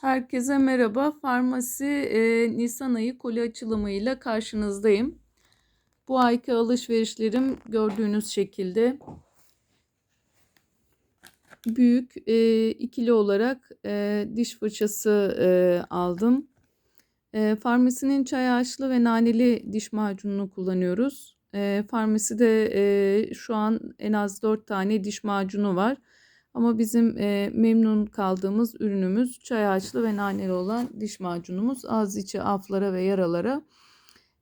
Herkese merhaba. Farmasi e, Nisan ayı koli açılımıyla karşınızdayım. Bu ayki alışverişlerim gördüğünüz şekilde büyük e, ikili olarak e, diş fırçası e, aldım. E, farmasinin çay ağaçlı ve naneli diş macununu kullanıyoruz. E, farmaside e, şu an en az 4 tane diş macunu var. Ama bizim e, memnun kaldığımız ürünümüz çay ağaçlı ve naneli olan diş macunumuz. Ağız içi aflara ve yaralara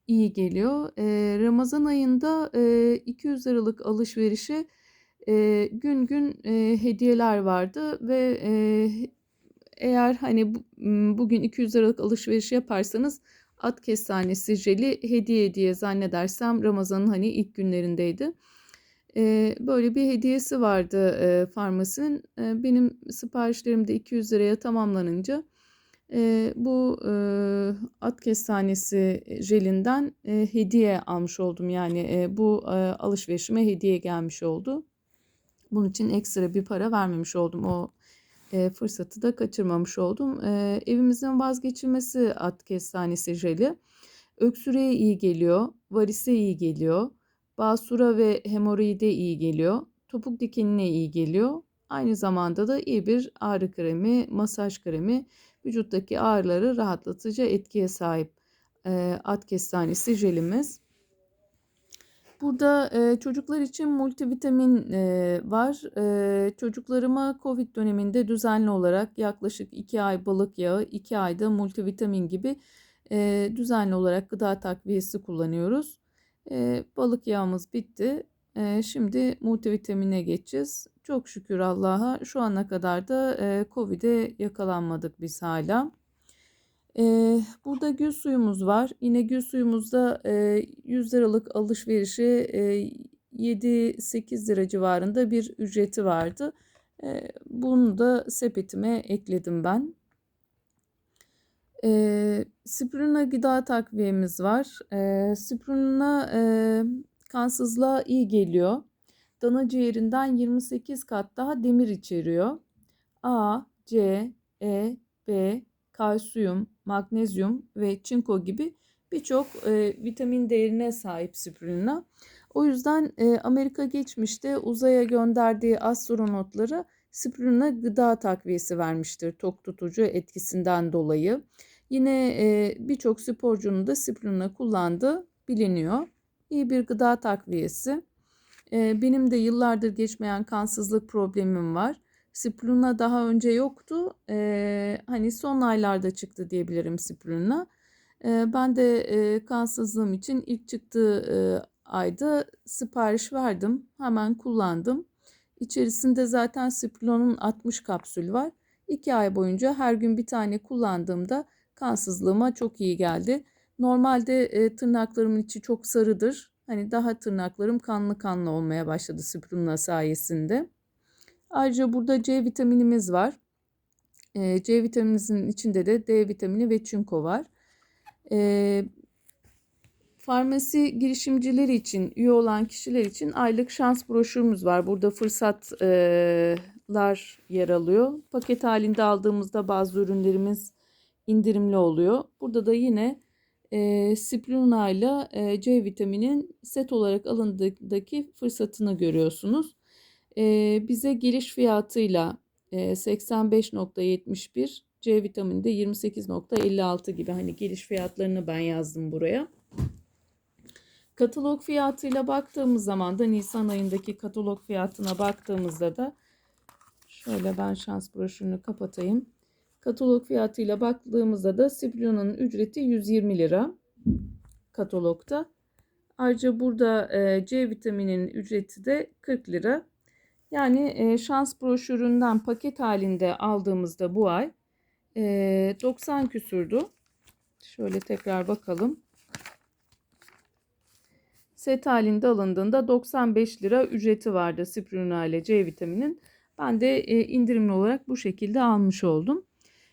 iyi geliyor. E, Ramazan ayında e, 200 liralık alışverişe e, gün gün e, hediyeler vardı ve e, eğer hani bu, bugün 200 liralık alışveriş yaparsanız at kestanesi jeli hediye diye zannedersem Ramazan'ın hani ilk günlerindeydi. E, böyle bir hediyesi vardı e, farmasinin. E, benim siparişlerim de 200 liraya tamamlanınca e, bu e, at kestanesi jelinden e, hediye almış oldum. Yani e, bu e, alışverişime hediye gelmiş oldu. Bunun için ekstra bir para vermemiş oldum. O e, fırsatı da kaçırmamış oldum. E, evimizin vazgeçilmesi at kestanesi jeli. Öksürüğe iyi geliyor, varise iyi geliyor. Basura ve hemoroide iyi geliyor. Topuk dikenine iyi geliyor. Aynı zamanda da iyi bir ağrı kremi, masaj kremi vücuttaki ağrıları rahatlatıcı etkiye sahip e, at kestanesi jelimiz. Burada e, çocuklar için multivitamin e, var. E, çocuklarıma Covid döneminde düzenli olarak yaklaşık 2 ay balık yağı, 2 ayda multivitamin gibi e, düzenli olarak gıda takviyesi kullanıyoruz. E, balık yağımız bitti. E, şimdi multivitamine geçeceğiz. Çok şükür Allah'a şu ana kadar da e, Covid'e yakalanmadık biz hala. E, burada gül suyumuz var. Yine gül suyumuzda e, 100 liralık alışverişi e, 7-8 lira civarında bir ücreti vardı. E, bunu da sepetime ekledim ben. E, Spirulina gıda takviyemiz var. E, Spirulina e, kansızlığa iyi geliyor. Dana ciğerinden 28 kat daha demir içeriyor. A, C, E, B, kalsiyum, magnezyum ve çinko gibi birçok e, vitamin değerine sahip spirulina. O yüzden e, Amerika geçmişte uzaya gönderdiği astronotlara spirulina gıda takviyesi vermiştir tok tutucu etkisinden dolayı. Yine e, birçok sporcunun da spirulina kullandığı biliniyor. İyi bir gıda takviyesi. E, benim de yıllardır geçmeyen kansızlık problemim var. Spirulina daha önce yoktu. E, hani son aylarda çıktı diyebilirim spirulina. E, ben de e, kansızlığım için ilk çıktığı e, ayda sipariş verdim. Hemen kullandım. İçerisinde zaten Spirulon'un 60 kapsül var. 2 ay boyunca her gün bir tane kullandığımda kansızlığıma çok iyi geldi. Normalde e, tırnaklarımın içi çok sarıdır. Hani daha tırnaklarım kanlı kanlı olmaya başladı spirulina sayesinde. Ayrıca burada C vitaminimiz var. E, C vitaminimizin içinde de D vitamini ve çinko var. E, farmasi girişimcileri için, üye olan kişiler için aylık şans broşürümüz var. Burada fırsatlar yer alıyor. Paket halinde aldığımızda bazı ürünlerimiz indirimli oluyor. Burada da yine e, spirulina ile e, C vitaminin set olarak alındığındaki fırsatını görüyorsunuz. E, bize geliş fiyatıyla e, 85.71 C vitamini de 28.56 gibi hani geliş fiyatlarını ben yazdım buraya. Katalog fiyatıyla baktığımız zaman da Nisan ayındaki katalog fiyatına baktığımızda da şöyle ben şans broşürünü kapatayım. Katalog fiyatıyla baktığımızda da Sibryon'un ücreti 120 lira katalogda. Ayrıca burada e, C vitaminin ücreti de 40 lira. Yani e, şans broşüründen paket halinde aldığımızda bu ay e, 90 küsürdü. Şöyle tekrar bakalım. Set halinde alındığında 95 lira ücreti vardı Spirulina ile C vitaminin. Ben de e, indirimli olarak bu şekilde almış oldum.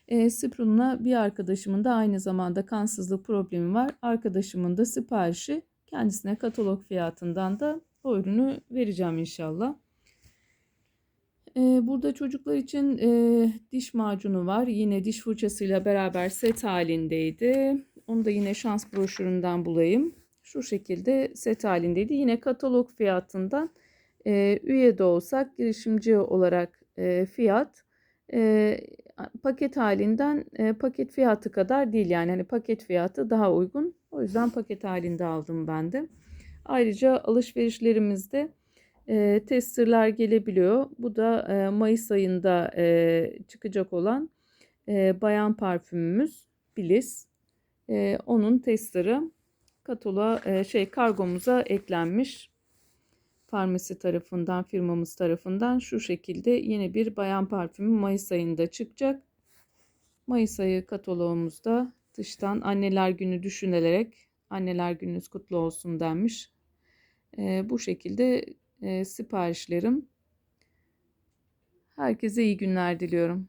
E, Spron'la bir arkadaşımın da aynı zamanda kansızlık problemi var. Arkadaşımın da siparişi kendisine katalog fiyatından da o ürünü vereceğim inşallah. Ee, burada çocuklar için e, diş macunu var. Yine diş fırçasıyla beraber set halindeydi. Onu da yine şans broşüründen bulayım. Şu şekilde set halindeydi. Yine katalog fiyatından e, üye de olsak girişimci olarak e, fiyat e, paket halinden e, paket fiyatı kadar değil yani hani paket fiyatı daha uygun. O yüzden paket halinde aldım ben de. Ayrıca alışverişlerimizde e, testerler gelebiliyor. Bu da e, Mayıs ayında e, çıkacak olan e, bayan parfümümüz Bliss. E, onun testerı kataloğa e, şey kargomuza eklenmiş. Farmasi tarafından, firmamız tarafından şu şekilde yeni bir bayan parfümü Mayıs ayında çıkacak. Mayıs ayı kataloğumuzda dıştan anneler günü düşünülerek anneler gününüz kutlu olsun denmiş. E, bu şekilde e, siparişlerim. Herkese iyi günler diliyorum.